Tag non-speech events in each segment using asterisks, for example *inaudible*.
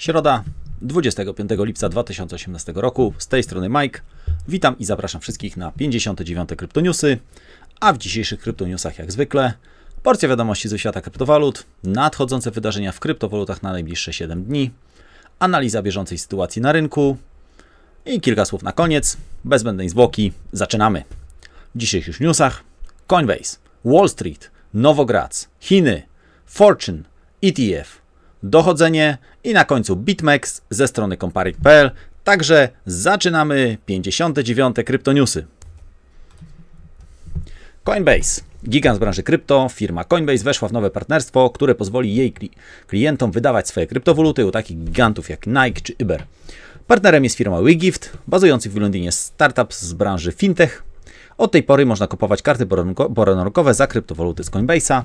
Środa, 25 lipca 2018 roku. Z tej strony Mike. Witam i zapraszam wszystkich na 59. Kryptoniusy. A w dzisiejszych kryptoniusach, jak zwykle, porcja wiadomości ze świata kryptowalut, nadchodzące wydarzenia w kryptowalutach na najbliższe 7 dni, analiza bieżącej sytuacji na rynku i kilka słów na koniec. Bez zbędnej zwłoki, zaczynamy. W dzisiejszych newsach Coinbase, Wall Street, Nowograds, Chiny, Fortune, ETF, dochodzenie i na końcu BitMEX ze strony Comparik.pl. Także zaczynamy 59. kryptoniusy. Coinbase. Gigant z branży krypto, firma Coinbase weszła w nowe partnerstwo, które pozwoli jej klientom wydawać swoje kryptowaluty u takich gigantów jak Nike czy Uber. Partnerem jest firma WeGift, bazujący w Londynie startup z branży fintech. Od tej pory można kupować karty poranorokowe za kryptowaluty z Coinbase'a.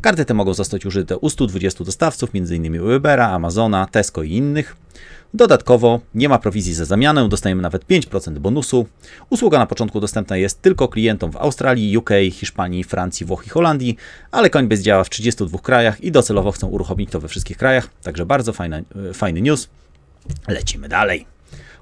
Karty te mogą zostać użyte u 120 dostawców, m.in. Ubera, Amazona, Tesco i innych. Dodatkowo nie ma prowizji za zamianę, dostajemy nawet 5% bonusu. Usługa na początku dostępna jest tylko klientom w Australii, UK, Hiszpanii, Francji, Włoch i Holandii, ale Coinbase działa w 32 krajach i docelowo chcą uruchomić to we wszystkich krajach, także bardzo fajny, fajny news. Lecimy dalej.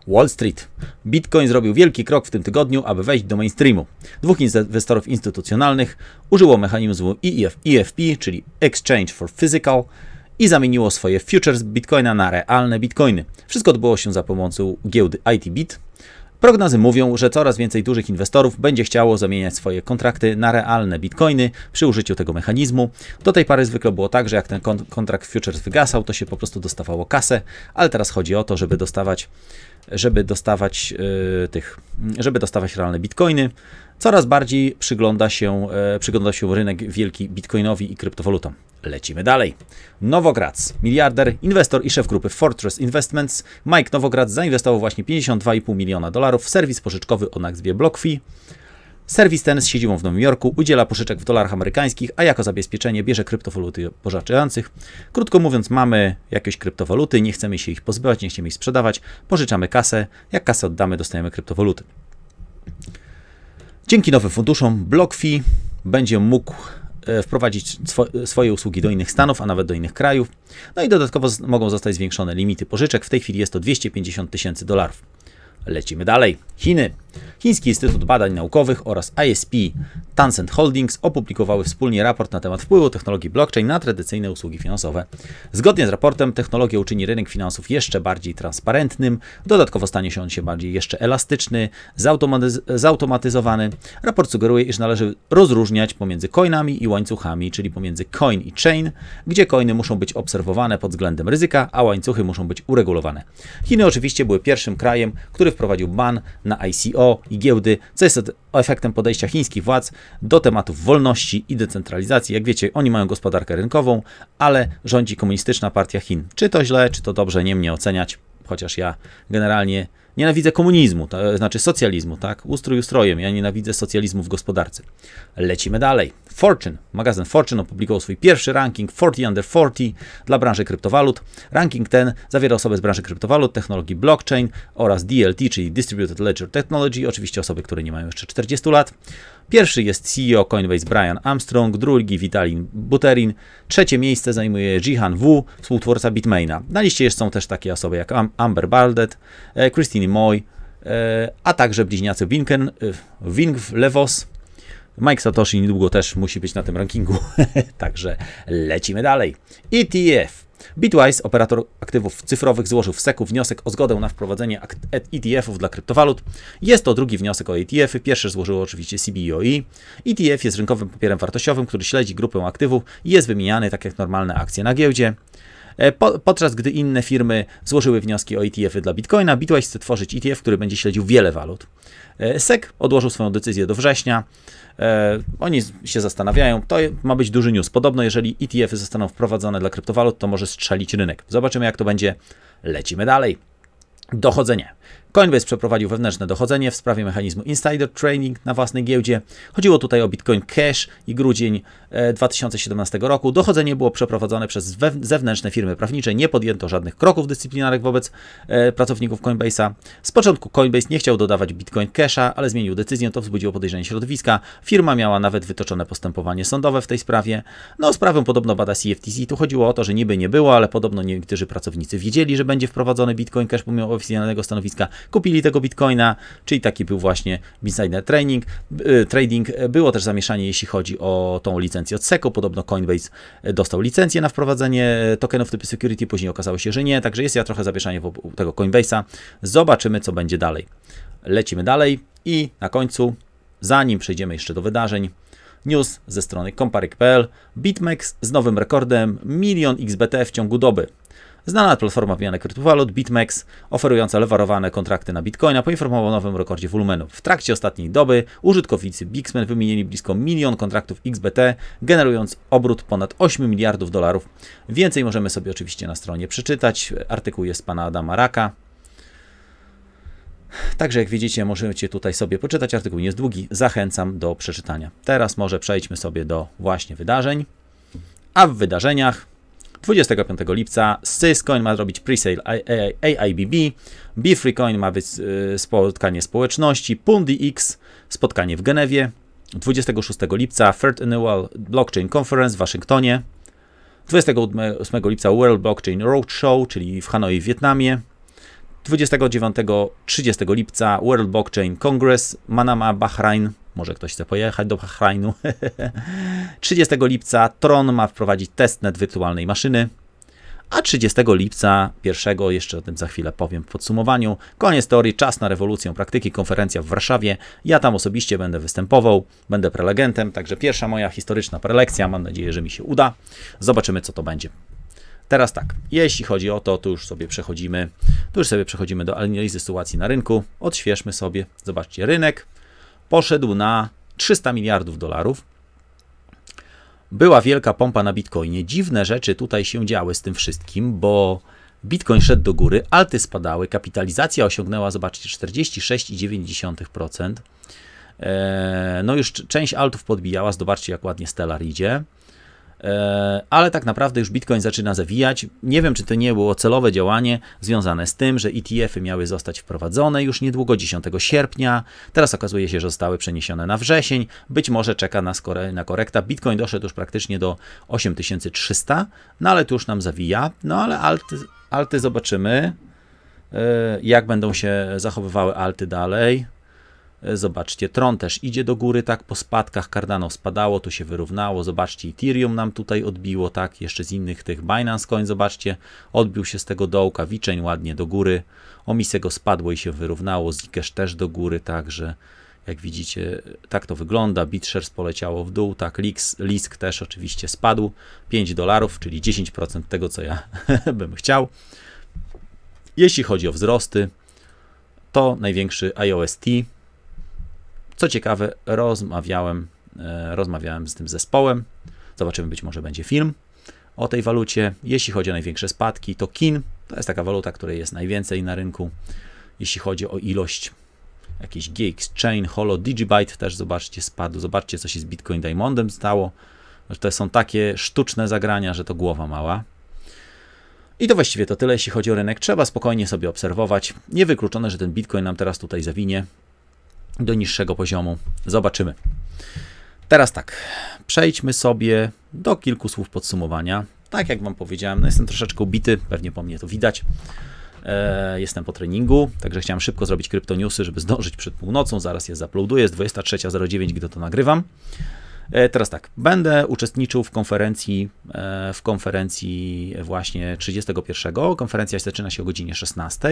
Wall Street. Bitcoin zrobił wielki krok w tym tygodniu, aby wejść do mainstreamu. Dwóch inwestorów instytucjonalnych użyło mechanizmu EF, EFP, czyli Exchange for Physical, i zamieniło swoje futures Bitcoina na realne Bitcoiny. Wszystko odbyło się za pomocą giełdy ITBit. Prognozy mówią, że coraz więcej dużych inwestorów będzie chciało zamieniać swoje kontrakty na realne bitcoiny przy użyciu tego mechanizmu. Do tej pory zwykle było tak, że jak ten kontrakt futures wygasał, to się po prostu dostawało kasę, ale teraz chodzi o to, żeby dostawać żeby dostawać y, tych, żeby dostawać realne bitcoiny. Coraz bardziej przygląda się, y, przygląda się rynek wielki bitcoinowi i kryptowalutom. Lecimy dalej. Nowograds, miliarder, inwestor i szef grupy Fortress Investments, Mike Nowograds zainwestował właśnie 52,5 miliona dolarów w serwis pożyczkowy o nazwie BlockFi. Serwis ten z siedzibą w Nowym Jorku udziela pożyczek w dolarach amerykańskich, a jako zabezpieczenie bierze kryptowaluty pożyczających. Krótko mówiąc, mamy jakieś kryptowaluty, nie chcemy się ich pozbywać, nie chcemy ich sprzedawać, pożyczamy kasę, jak kasę oddamy, dostajemy kryptowaluty. Dzięki nowym funduszom BlockFi będzie mógł e, wprowadzić swoje usługi do innych stanów, a nawet do innych krajów. No i dodatkowo mogą zostać zwiększone limity pożyczek. W tej chwili jest to 250 tysięcy dolarów. Lecimy dalej. Chiny. Chiński Instytut Badań Naukowych oraz ISP Tencent Holdings opublikowały wspólnie raport na temat wpływu technologii blockchain na tradycyjne usługi finansowe. Zgodnie z raportem technologia uczyni rynek finansów jeszcze bardziej transparentnym, dodatkowo stanie się on się bardziej jeszcze elastyczny, zautomatyz zautomatyzowany. Raport sugeruje, iż należy rozróżniać pomiędzy coinami i łańcuchami, czyli pomiędzy coin i chain, gdzie coiny muszą być obserwowane pod względem ryzyka, a łańcuchy muszą być uregulowane. Chiny oczywiście były pierwszym krajem, który wprowadził ban na ICO i giełdy, co jest efektem podejścia chińskich władz do tematów wolności i decentralizacji. Jak wiecie, oni mają gospodarkę rynkową, ale rządzi komunistyczna partia Chin. Czy to źle, czy to dobrze, nie mnie oceniać, chociaż ja generalnie Nienawidzę komunizmu, to znaczy socjalizmu, tak? Ustrój ustrojem. Ja nienawidzę socjalizmu w gospodarce. Lecimy dalej. Fortune. Magazyn Fortune opublikował swój pierwszy ranking 40 under 40 dla branży kryptowalut. Ranking ten zawiera osoby z branży kryptowalut, technologii blockchain oraz DLT, czyli Distributed Ledger Technology, oczywiście osoby, które nie mają jeszcze 40 lat. Pierwszy jest CEO Coinbase Brian Armstrong, drugi Vitalin Buterin, trzecie miejsce zajmuje Jihan Wu, współtwórca Bitmaina. Na liście są też takie osoby jak Amber Baldet, e, Christine Moy, e, a także bliźniacy Winken, e, Wing Levos, Mike Satoshi niedługo też musi być na tym rankingu. *laughs* Także lecimy dalej. ETF. Bitwise, operator aktywów cyfrowych, złożył w SEC wniosek o zgodę na wprowadzenie ETF-ów dla kryptowalut. Jest to drugi wniosek o ETF-y. Pierwszy złożyło oczywiście CBOE. ETF jest rynkowym papierem wartościowym, który śledzi grupę aktywów i jest wymieniany tak jak normalne akcje na giełdzie. E, podczas gdy inne firmy złożyły wnioski o ETF-y dla Bitcoina, Bitwise chce tworzyć ETF, który będzie śledził wiele walut. E, SEC odłożył swoją decyzję do września. E, oni się zastanawiają, to ma być duży news. Podobno, jeżeli ETF-y zostaną wprowadzone dla kryptowalut, to może strzelić rynek. Zobaczymy, jak to będzie. Lecimy dalej. Dochodzenie. Coinbase przeprowadził wewnętrzne dochodzenie w sprawie mechanizmu insider trading na własnej giełdzie. Chodziło tutaj o Bitcoin Cash i grudzień 2017 e, roku. Dochodzenie było przeprowadzone przez zewnętrzne firmy prawnicze. Nie podjęto żadnych kroków dyscyplinarnych wobec e, pracowników Coinbase'a. Z początku Coinbase nie chciał dodawać Bitcoin Casha, ale zmienił decyzję. To wzbudziło podejrzenie środowiska. Firma miała nawet wytoczone postępowanie sądowe w tej sprawie. No, sprawę podobno bada CFTC. Tu chodziło o to, że niby nie było, ale podobno niektórzy pracownicy wiedzieli, że będzie wprowadzony Bitcoin Cash pomimo oficjalnego stanowiska kupili tego bitcoina, czyli taki był właśnie insider trading. Y, trading. Było też zamieszanie, jeśli chodzi o tą licencję od SECO. Podobno Coinbase dostał licencję na wprowadzenie tokenów typu security, później okazało się, że nie, także jest ja trochę zamieszanie wokół tego Coinbase'a. Zobaczymy, co będzie dalej. Lecimy dalej i na końcu, zanim przejdziemy jeszcze do wydarzeń, news ze strony Comparik.pl. BitMEX z nowym rekordem milion XBT w ciągu doby. Znana platforma wymiany kryptowalut BitMEX, oferująca lewarowane kontrakty na Bitcoina, poinformowała o nowym rekordzie wolumenu. W trakcie ostatniej doby użytkownicy Bixmen wymienili blisko milion kontraktów XBT, generując obrót ponad 8 miliardów dolarów. Więcej możemy sobie oczywiście na stronie przeczytać. Artykuł jest pana Adama Raka. Także jak widzicie, możecie tutaj sobie poczytać. Artykuł nie jest długi. Zachęcam do przeczytania. Teraz może przejdźmy sobie do właśnie wydarzeń. A w wydarzeniach 25 lipca. Syscoin ma zrobić presale AIBB, BeFreeCoin ma być y, spotkanie społeczności, X spotkanie w Genewie, 26 lipca. Third Annual Blockchain Conference w Waszyngtonie, 28 lipca World Blockchain Roadshow, czyli w Hanoi w Wietnamie, 29-30 lipca World Blockchain Congress Manama, Bahrain, może ktoś chce pojechać do Bahrainu. *laughs* 30 lipca Tron ma wprowadzić testnet wirtualnej maszyny. A 30 lipca, pierwszego, jeszcze o tym za chwilę powiem w podsumowaniu, koniec teorii, czas na rewolucję praktyki, konferencja w Warszawie. Ja tam osobiście będę występował, będę prelegentem, także pierwsza moja historyczna prelekcja, mam nadzieję, że mi się uda. Zobaczymy, co to będzie. Teraz tak, jeśli chodzi o to, to już sobie przechodzimy, tu już sobie przechodzimy do analizy sytuacji na rynku. Odświeżmy sobie, zobaczcie, rynek poszedł na 300 miliardów dolarów. Była wielka pompa na Bitcoinie. Dziwne rzeczy tutaj się działy z tym wszystkim, bo Bitcoin szedł do góry, alty spadały, kapitalizacja osiągnęła, zobaczcie, 46,9%. Eee, no już część altów podbijała, zobaczcie jak ładnie Stellar idzie. E, ale tak naprawdę już Bitcoin zaczyna zawijać. Nie wiem, czy to nie było celowe działanie związane z tym, że ETF-y miały zostać wprowadzone już niedługo, 10 sierpnia. Teraz okazuje się, że zostały przeniesione na wrzesień. Być może czeka nas na korekta. Bitcoin doszedł już praktycznie do 8300, no ale tu już nam zawija. No ale alty, alty zobaczymy, e, jak będą się zachowywały alty dalej. E, zobaczcie, Tron też idzie do góry, tak, po spadkach Cardano spadało, tu się wyrównało, zobaczcie, Ethereum nam tutaj odbiło, tak, jeszcze z innych tych Binance Coin, zobaczcie, odbił się z tego dołka, Wiczeń ładnie do góry, Omisego spadło i się wyrównało, Zcash też do góry, także jak widzicie, tak to wygląda, BitShares poleciało w dół, tak, Lisk, Lisk też oczywiście spadł, 5 dolarów, czyli 10% tego, co ja *laughs* bym chciał. Jeśli chodzi o wzrosty, to największy IOST, co ciekawe, rozmawiałem, e, rozmawiałem z tym zespołem. Zobaczymy, być może będzie film o tej walucie. Jeśli chodzi o największe spadki, to KIN to jest taka waluta, której jest najwięcej na rynku. Jeśli chodzi o ilość jakiś GX, Chain, Holo, Digibyte też zobaczcie spadł. Zobaczcie, co się z Bitcoin Diamondem stało. To są takie sztuczne zagrania, że to głowa mała. I to właściwie to tyle, jeśli chodzi o rynek. Trzeba spokojnie sobie obserwować. Niewykluczone, że ten Bitcoin nam teraz tutaj zawinie do niższego poziomu. Zobaczymy. Teraz tak, przejdźmy sobie do kilku słów podsumowania. Tak jak Wam powiedziałem, no jestem troszeczkę ubity, pewnie po mnie to widać. E, jestem po treningu, także chciałem szybko zrobić kryptoniusy, żeby zdążyć przed północą. Zaraz je zaploaduję, jest 23.09, gdy to nagrywam. E, teraz tak, będę uczestniczył w konferencji, e, w konferencji właśnie 31. Konferencja zaczyna się o godzinie 16.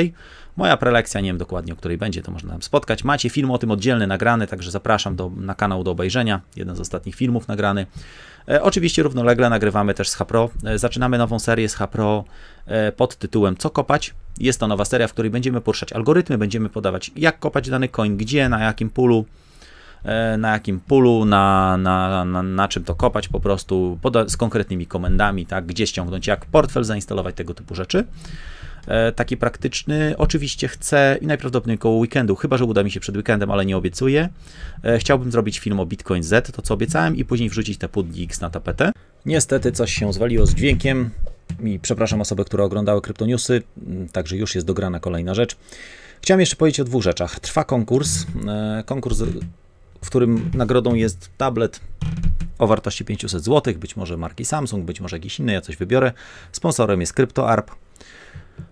Moja prelekcja, nie wiem dokładnie o której będzie, to można tam spotkać. Macie film o tym oddzielny nagrany, także zapraszam do, na kanał do obejrzenia. Jeden z ostatnich filmów nagrany. E, oczywiście równolegle nagrywamy też z Hapro. Zaczynamy nową serię z Hapro pod tytułem Co kopać. Jest to nowa seria, w której będziemy poruszać algorytmy, będziemy podawać jak kopać dany coin, gdzie, na jakim pulu, na jakim pulu, na, na, na, na czym to kopać, po prostu z konkretnymi komendami, tak, gdzie ściągnąć, jak portfel zainstalować, tego typu rzeczy. e, taki praktyczny. Oczywiście chcę i najprawdopodobniej koło weekendu, chyba że uda mi się przed weekendem, ale nie obiecuję. E, chciałbym zrobić film o Bitcoin Z, to co obiecałem, i później wrzucić te PUDX na tapetę. Niestety coś się zwaliło z dźwiękiem i przepraszam osoby, które oglądały kryptoniusy, mm, także już jest dograna kolejna rzecz. Chciałem jeszcze powiedzieć o dwóch rzeczach. Trwa konkurs, e, konkurs, w którym nagrodą jest tablet o wartości 500 zł, być może marki Samsung, być może jakiś inny, ja coś wybiorę. Sponsorem jest CryptoArp.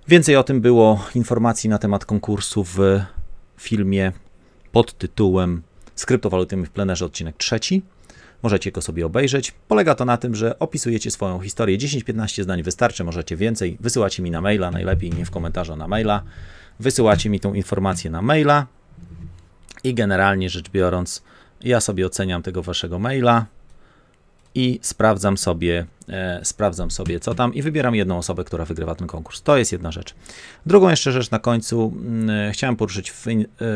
Więcej o tym było informacji na temat konkursu w filmie pod tytułem z kryptowalutami w plenerze, odcinek trzeci. Możecie go sobie obejrzeć. Polega to na tym, że opisujecie swoją historię. 10-15 zdań wystarczy, możecie więcej. Wysyłacie mi na maila, najlepiej nie w komentarzu na maila. Wysyłacie mi tą informację na maila i generalnie rzecz biorąc, ja sobie oceniam tego waszego maila i sprawdzam sobie, e, sprawdzam sobie co tam i wybieram jedną osobę, która wygrywa ten konkurs. To jest jedna rzecz. Drugą jeszcze rzecz na końcu mm, chciałem poruszyć w, e,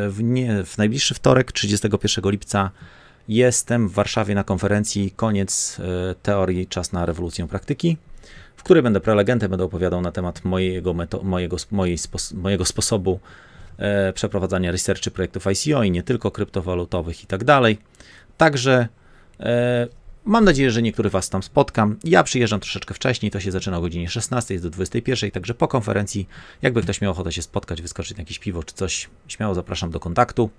w, nie, w najbliższy wtorek, 31 lipca jestem w Warszawie na konferencji Koniec e, teorii, czas na rewolucję praktyki, w której będę prelegentem, będę opowiadał na temat mojego, meto- mojego, mojej mojego sposobu e, przeprowadzania researchy projektów ICO i nie tylko kryptowalutowych i tak dalej. Także e, Mam nadzieję, że niektórych Was tam spotkam. Ja przyjeżdżam troszeczkę wcześniej, to się zaczyna o godzinie 16, jest do 21, także po konferencji, jakby ktoś miał ochotę się spotkać, wyskoczyć na jakieś piwo czy coś, śmiało zapraszam do kontaktu.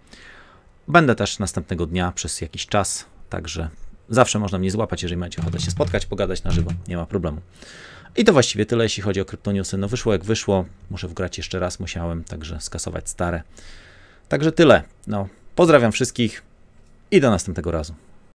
Będę też następnego dnia przez jakiś czas, także zawsze można mnie złapać, jeżeli macie ochotę się spotkać, pogadać na żywo, nie ma problemu. I to właściwie tyle, jeśli chodzi o kryptoniusy. No wyszło jak wyszło, muszę wgrać jeszcze raz, musiałem, także skasować stare. Także tyle. No, pozdrawiam wszystkich i do następnego razu.